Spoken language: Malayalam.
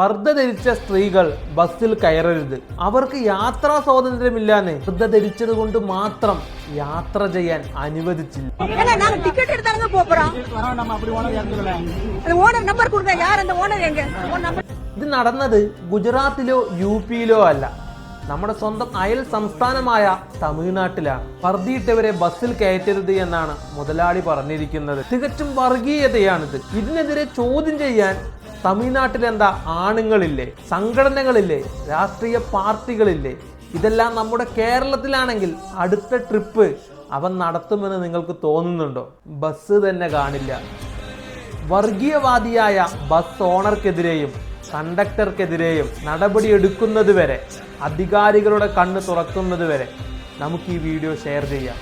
പർദ്ദ ധരിച്ച സ്ത്രീകൾ ബസ്സിൽ കയറരുത്. അവർക്ക് യാത്രാ സ്വാതന്ത്ര്യമില്ലാന്ന് എന്ന് ധരിച്ചത് കൊണ്ട് മാത്രം യാത്ര ചെയ്യാൻ അനുവദിച്ചില്ല. ഇത് നടന്നത് ഗുജറാത്തിലോ യു പിയിലോ അല്ല. നമ്മുടെ സ്വന്തം അയൽ സംസ്ഥാനമായ തമിഴ്നാട്ടിലാണ്. പർദ്ദിയിട്ടവരെ ബസ്സിൽ കയറ്റരുത് എന്നാണ് മുതലാളി പറഞ്ഞിരിക്കുന്നത്. തികച്ചും വർഗീയതയാണിത്. ഇതിനെതിരെ ചോദ്യം ചെയ്യാൻ തമിഴ്നാട്ടിൽ എന്താ ആണുങ്ങളില്ലേ സംഘടനകളില്ലേ രാഷ്ട്രീയ പാർട്ടികളില്ലേ ഇതെല്ലാം നമ്മുടെ കേരളത്തിലാണെങ്കിൽ അടുത്ത ട്രിപ്പ് അവൻ നടത്തുമെന്ന് നിങ്ങൾക്ക് തോന്നുന്നുണ്ടോ? ബസ് തന്നെ കാണില്ല. വർഗീയവാദിയായ ബസ് ഓണർക്കെതിരെയും കണ്ടക്ടർക്കെതിരെയും നടപടിയെടുക്കുന്നതുവരെ അധികാരികളുടെ കണ്ണ് തുറക്കുന്നതുവരെ നമുക്ക് ഈ വീഡിയോ ഷെയർ ചെയ്യാം.